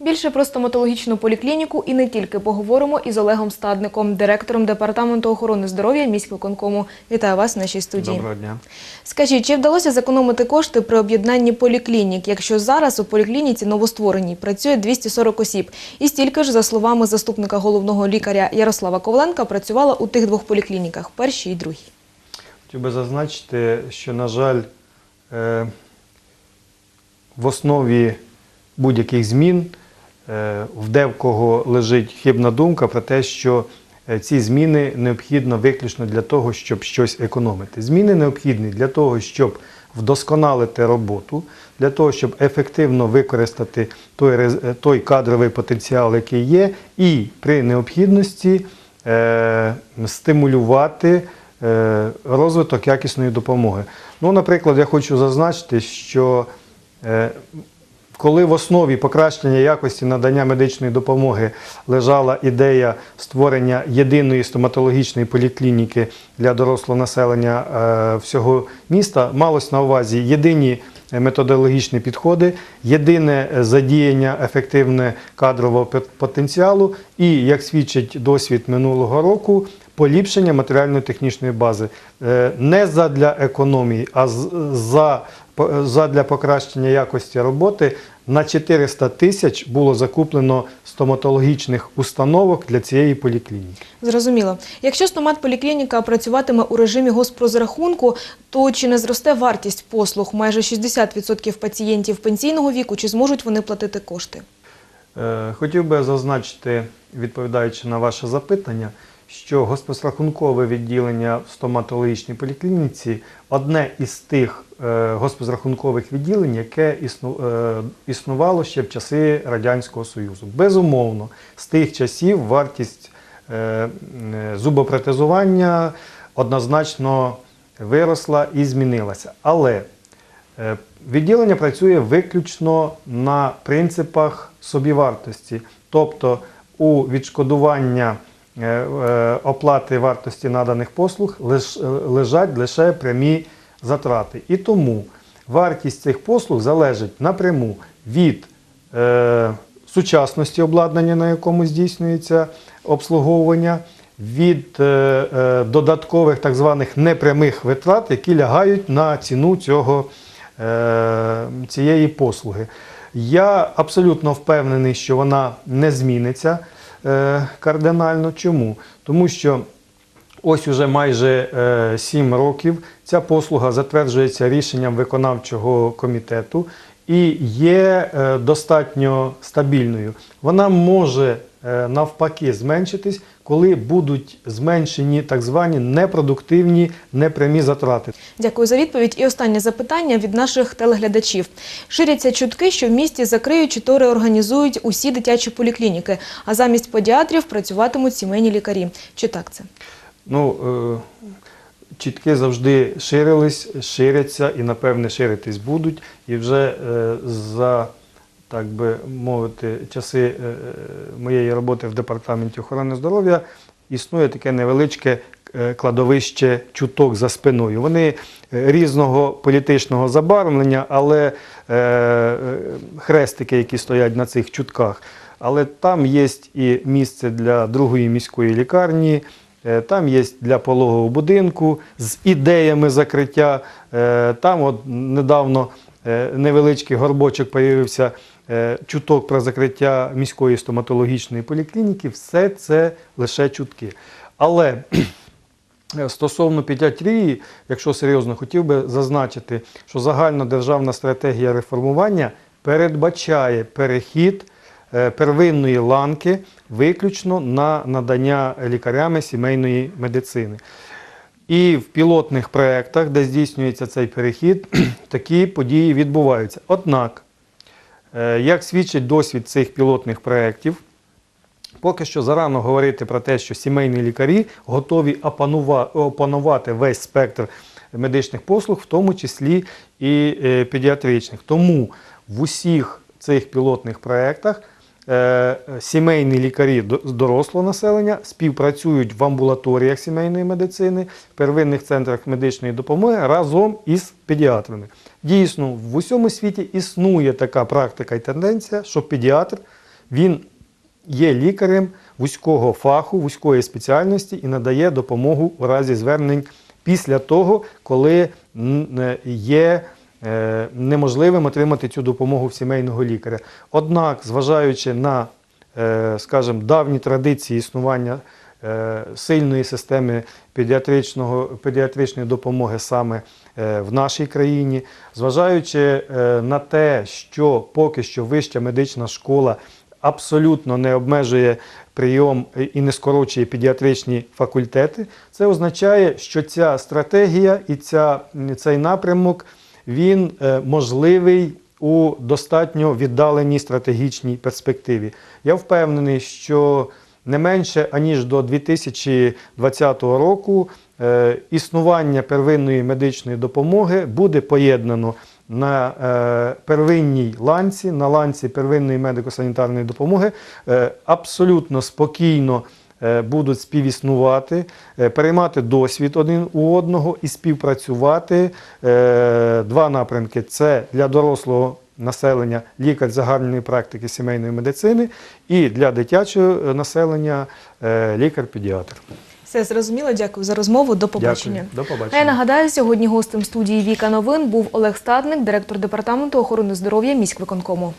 Більше про стоматологічну поліклініку і не тільки поговоримо із Олегом Стадником, директором департаменту охорони здоров'я міськвиконкому. Вітаю вас в нашій студії. Доброго дня. Скажіть, чи вдалося зекономити кошти при об'єднанні поліклінік, якщо зараз у поліклініці новоствореній працює 240 осіб? І стільки ж, за словами заступника головного лікаря Ярослава Ковленка, працювала у тих двох поліклініках першій і другій. Хотів би зазначити, що, на жаль, е, в основі будь-яких змін в девкого лежить хибна думка про те, що е, ці зміни необхідно виключно для того, щоб щось економити. Зміни необхідні для того, щоб вдосконалити роботу, для того, щоб ефективно використати той, е, той кадровий потенціал, який є, і при необхідності е, стимулювати е, розвиток якісної допомоги. Ну, наприклад, я хочу зазначити, що е, коли в основі покращення якості надання медичної допомоги лежала ідея створення єдиної стоматологічної поліклініки для дорослого населення е, всього міста, малось на увазі єдині методологічні підходи, єдине задіяння ефективне кадрового потенціалу і, як свідчить досвід минулого року, поліпшення матеріально-технічної бази. Е, не задля економії, а за, задля покращення якості роботи на 400 тисяч було закуплено стоматологічних установок для цієї поліклініки. Зрозуміло. Якщо стомат-поліклініка працюватиме у режимі госпрозрахунку, то чи не зросте вартість послуг? Майже 60% пацієнтів пенсійного віку, чи зможуть вони платити кошти? Е, Хотів би зазначити, відповідаючи на ваше запитання, що госпозрахункове відділення в стоматологічній поліклініці одне із тих е, госпозрахункових відділень, яке е, існувало ще в часи Радянського Союзу. Безумовно, з тих часів вартість е, зубопротезування однозначно виросла і змінилася. Але Відділення працює виключно на принципах собівартості, тобто у відшкодування оплати вартості наданих послуг е, лежать лише прямі затрати. І тому вартість цих послуг залежить напряму від е, сучасності обладнання, на якому здійснюється обслуговування, від е, е, додаткових так званих непрямих витрат, які лягають на ціну цього, е, цієї послуги. Я абсолютно впевнений, що вона не зміниться е, кардинально. Чому? Тому що Ось уже майже е, 7 років ця послуга затверджується рішенням виконавчого комітету і є е, достатньо стабільною. Вона може е, навпаки зменшитись, коли будуть зменшені так звані непродуктивні непрямі затрати. Дякую за відповідь. І останнє запитання від наших телеглядачів. Ширяться чутки, що в місті закриють чи то реорганізують усі дитячі поліклініки, а замість педіатрів працюватимуть сімейні лікарі. Чи так це? Ну, е, чітки завжди ширились, ширяться і, напевне, ширитись будуть. І вже е, за, так би мовити, часи е, моєї роботи в департаменті охорони здоров'я існує таке невеличке е, кладовище чуток за спиною. Вони е, різного політичного забарвлення, але е, е, хрестики, які стоять на цих чутках. Але там є і місце для другої міської лікарні, е, там є для пологового будинку з ідеями закриття. Е, Там от недавно е, невеличкий горбочок появився е, чуток про закриття міської стоматологічної поліклініки. Все це лише чутки. Але Е, Стосовно педіатрії, якщо серйозно, хотів би зазначити, що загальна державна стратегія реформування передбачає перехід е, первинної ланки виключно на надання лікарями сімейної медицини. І в пілотних проєктах, де здійснюється цей перехід, такі події відбуваються. Однак, е, як свідчить досвід цих пілотних проєктів, Поки що зарано говорити про те, що сімейні лікарі готові опанувати весь спектр медичних послуг, в тому числі і е, педіатричних. Тому в усіх цих пілотних проєктах е, сімейні лікарі дорослого населення співпрацюють в амбулаторіях сімейної медицини, в первинних центрах медичної допомоги разом із педіатрами. Дійсно, в усьому світі існує така практика і тенденція, що педіатр він є лікарем вузького фаху, вузької спеціальності і надає допомогу у разі звернень після того, коли е, є е, неможливим отримати цю допомогу в сімейного лікаря. Однак, зважаючи на, е, скажімо, давні традиції існування е, сильної системи педіатричного, педіатричної допомоги саме е, в нашій країні, зважаючи е, на те, що поки що вища медична школа абсолютно не обмежує прийом і не скорочує педіатричні факультети, це означає, що ця стратегія і ця, цей напрямок він е, можливий у достатньо віддаленій стратегічній перспективі. Я впевнений, що не менше аніж до 2020 року е, існування первинної медичної допомоги буде поєднано на е, первинній ланці, на ланці первинної медико-санітарної допомоги, абсолютно спокійно будуть співіснувати, е, переймати досвід один у одного і співпрацювати. Е, Два напрямки це для дорослого населення лікар загальної практики сімейної медицини і для дитячого е, населення е, лікар-педіатр. Все зрозуміло. Дякую за розмову. До побачення. Дякую. До А я побачення. нагадаю, сьогодні гостем студії Віка Новин був Олег Стадник, директор департаменту охорони здоров'я міськвиконкому.